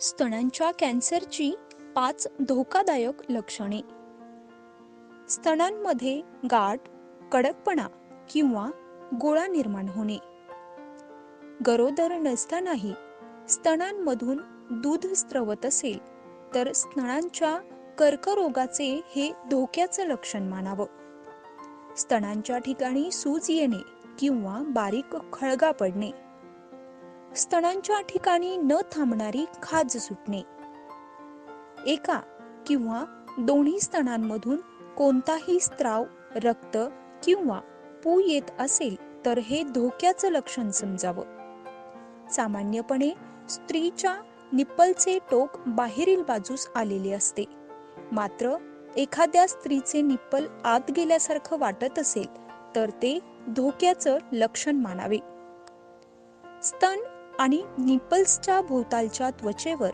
स्तनांच्या कॅन्सरची पाच धोकादायक लक्षणे. स्तनांमध्ये गाठ कडकपणा किंवा गोळा निर्माण होणे. गरोदर नसतानाही स्तनांमधून दूध स्त्रवत असेल तर स्तनांच्या कर्करोगाचे हे धोक्याचं लक्षण मानावं. स्तनांच्या ठिकाणी सूज येणे किंवा बारीक खळगा पडणे. स्तनांच्या ठिकाणी न थांबणारी खाज सुटणे. एका किंवा दोन्ही स्तनांमधून कोणताही स्त्राव रक्त किंवा पू येत असेल तर हे धोक्याचं लक्षण समजावं. सामान्यपणे स्त्रीच्या निप्पलचे टोक बाहेरील बाजूस आलेले असते. मात्र एखाद्या स्त्रीचे निप्पल आत गेल्यासारखं वाटत असेल तर ते धोक्याचं लक्षण मानावे. स्तन आणि निप्पल्सच्या भोवतालच्या त्वचेवर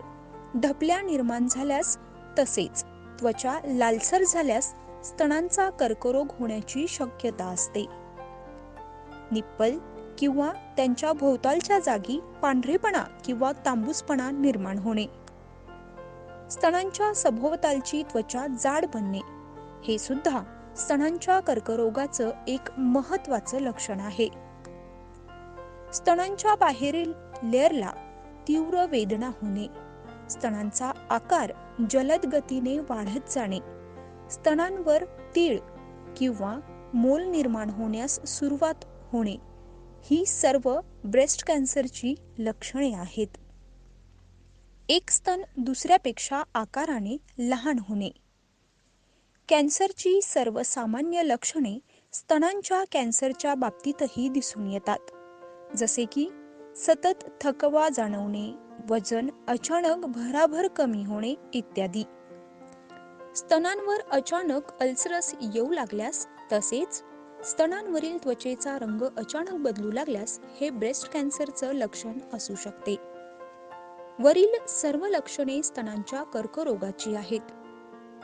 ढपल्या निर्माण झाल्यास तसेच त्वचा लालसर झाल्यास स्तनांचा कर्करोग होण्याची शक्यता असते. निप्पल किंवा त्यांच्या भोवतालच्या जागी पांढरेपणा किंवा तांबूसपणा निर्माण होणे. स्तनांच्या सभोवतालची त्वचा जाड बनणे. हे सुद्धा स्तनांच्या कर्करोगाचं एक महत्वाचं लक्षण आहे. स्तनांच्या बाहेरील लेअरला तीव्र वेदना होणे. स्तनांचा आकार जलद गतीने वाढत जाणे. स्तनांवर तीळ किंवा मोल निर्माण होण्यास सुरुवात होणे ही सर्व ब्रेस्ट कॅन्सरची लक्षणे आहेत. एक स्तन दुसऱ्यापेक्षा आकाराने लहान होणे. कॅन्सरची सर्वसामान्य लक्षणे स्तनांच्या कॅन्सरच्या बाबतीतही दिसून येतात. जसे की सतत थकवा जाणवणे वजन अचानक भराभर कमी होणे इत्यादी. स्तनांवर अचानक अल्सरस येऊ लागल्यास तसेच स्तनांवरील त्वचेचा रंग अचानक बदलू लागल्यास हे ब्रेस्ट कॅन्सरचं लक्षण असू शकते. वरील सर्व लक्षणे स्तनांच्या कर्करोगाची आहेत.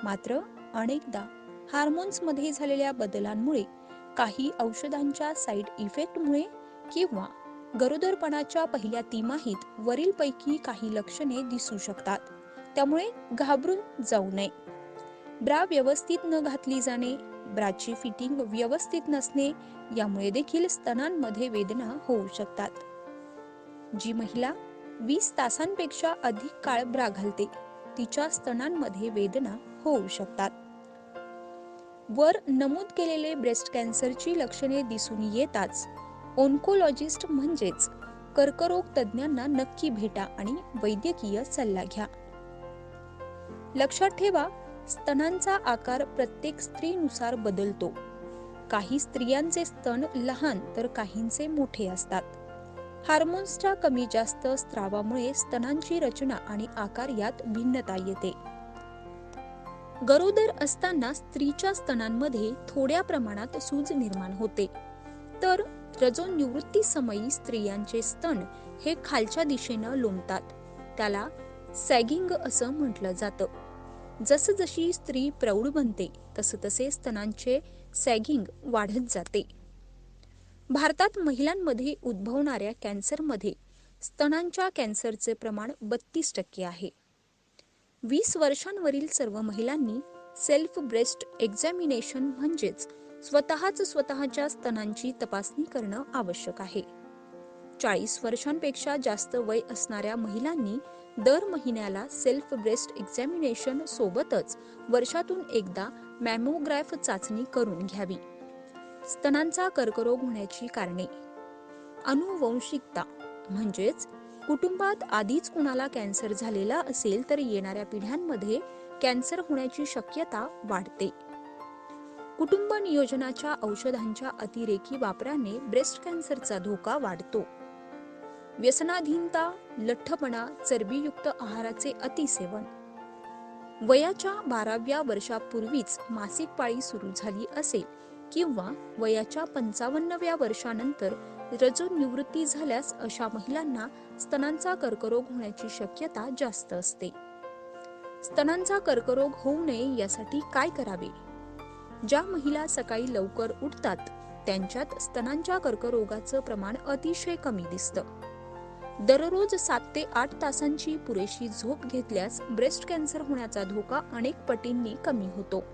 मात्र अनेकदा हार्मोन्समध्ये झालेल्या बदलांमुळे काही औषधांच्या साईड इफेक्टमुळे किंवा गरोदरपणाच्या पहिल्या तिमाहीत वरीलपैकी काही लक्षणे दिसू शकतात. त्यामुळे घाबरून जाऊ नये. ब्रा व्यवस्थित न घातली जाणे ब्राची फिटिंग व्यवस्थित नसणे यामुळे देखील स्तनांमध्ये वेदना होऊ शकतात. जी महिला वीस तासांपेक्षा अधिक काळ ब्रा घालते तिच्या स्तनांमध्ये वेदना होऊ शकतात. वर नमूद केलेले ब्रेस्ट कॅन्सरची लक्षणे दिसून येताच ओन्कोलॉजिस्ट म्हणजेच कर्करोग तज्ज्ञांना नक्की भेटा आणि वैद्यकीय सल्ला घ्या. लक्षात ठेवा स्तनांचा आकार प्रत्येक स्त्रीनुसार बदलतो. काही स्त्रियांचे स्तन लहान तर काहींचे मोठे असतात. हार्मोन्सच्या कमी जास्त स्त्रावामुळे स्तनांची रचना आणि आकार यात भिन्नता येते. गरोदर असताना स्त्रीच्या स्तनांमध्ये थोड्या प्रमाणात सूज निर्माण होते. तर रजोनिवृत्ती समयी स्त्रियांचे स्तन हे खालच्या दिशेनं लोंबतात. त्याला सॅगिंग असं म्हटलं जातं. जसजशी स्त्री प्रौढ बनते तस तसे स्तनांचे सॅगिंग वाढत जाते. भारतात महिलांमध्ये उद्भवणाऱ्या कॅन्सरमध्ये स्तनांच्या कॅन्सरचे प्रमाण बत्तीस टक्के आहे. वीस वर्षांवरील सर्व महिलांनी सेल्फ ब्रेस्ट एक्झामिनेशन म्हणजेच स्वतःच स्वतःच्या स्तनांची तपासणी करणं आवश्यक आहे. चाळीस वर्षांपेक्षा जास्त वय असणाऱ्या महिलांनी दर महिन्याला सेल्फ ब्रेस्ट एक्झामिनेशन सोबतच वर्षातून एकदा मॅमोग्राफ चाचणी करून घ्यावी. स्तनांचा कर्करोग होण्याची कारणे. अनुवंशिकता म्हणजेच कुटुंबात आधीच कुणाला कॅन्सर झालेला असेल तर येणाऱ्या पिढ्यांमध्ये कॅन्सर होण्याची शक्यता वाढते. कुटुंब नियोजनाच्या औषधांच्या अतिरेकी वापराने ब्रेस्ट कॅन्सरचा धोका वाढतो. व्यसनाधीनता लठ्ठपणा चरबीयुक्त आहाराचे अतिसेवन. वयाच्या बाराव्या वर्षापूर्वीच मासिक पाळी सुरू झाली असेल किंवा वयाच्या पंचावन्नव्या वर्षानंतर रजोनिवृत्ती झाल्यास अशा महिलांना स्तनांचा कर्करोग होण्याची शक्यता जास्त असते. स्तनांचा कर्करोग होऊ नये यासाठी काय करावे? ज्या महिला सकाळी लवकर उठतात त्यांच्यात स्तनांच्या कर्करोगाचं प्रमाण अतिशय कमी दिसतं. दररोज सात ते आठ तासांची पुरेशी झोप घेतल्यास ब्रेस्ट कॅन्सर होण्याचा धोका अनेक पटींनी कमी होतो.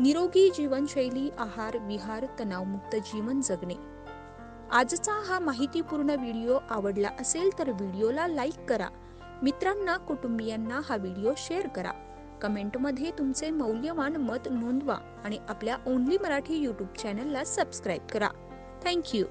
निरोगी जीवनशैली आहार विहार तणावमुक्त जीवन जगणे. आजचा हा माहितीपूर्ण व्हिडिओ आवडला असेल तर व्हिडिओला लाईक करा. मित्रांना कुटुंबियांना हा व्हिडिओ शेअर करा. कमेंटमध्ये तुमचे मौल्यवान मत नोंदवा आणि आपल्या ओनली मराठी यूट्यूब चॅनलला सबस्क्राईब करा. Thank you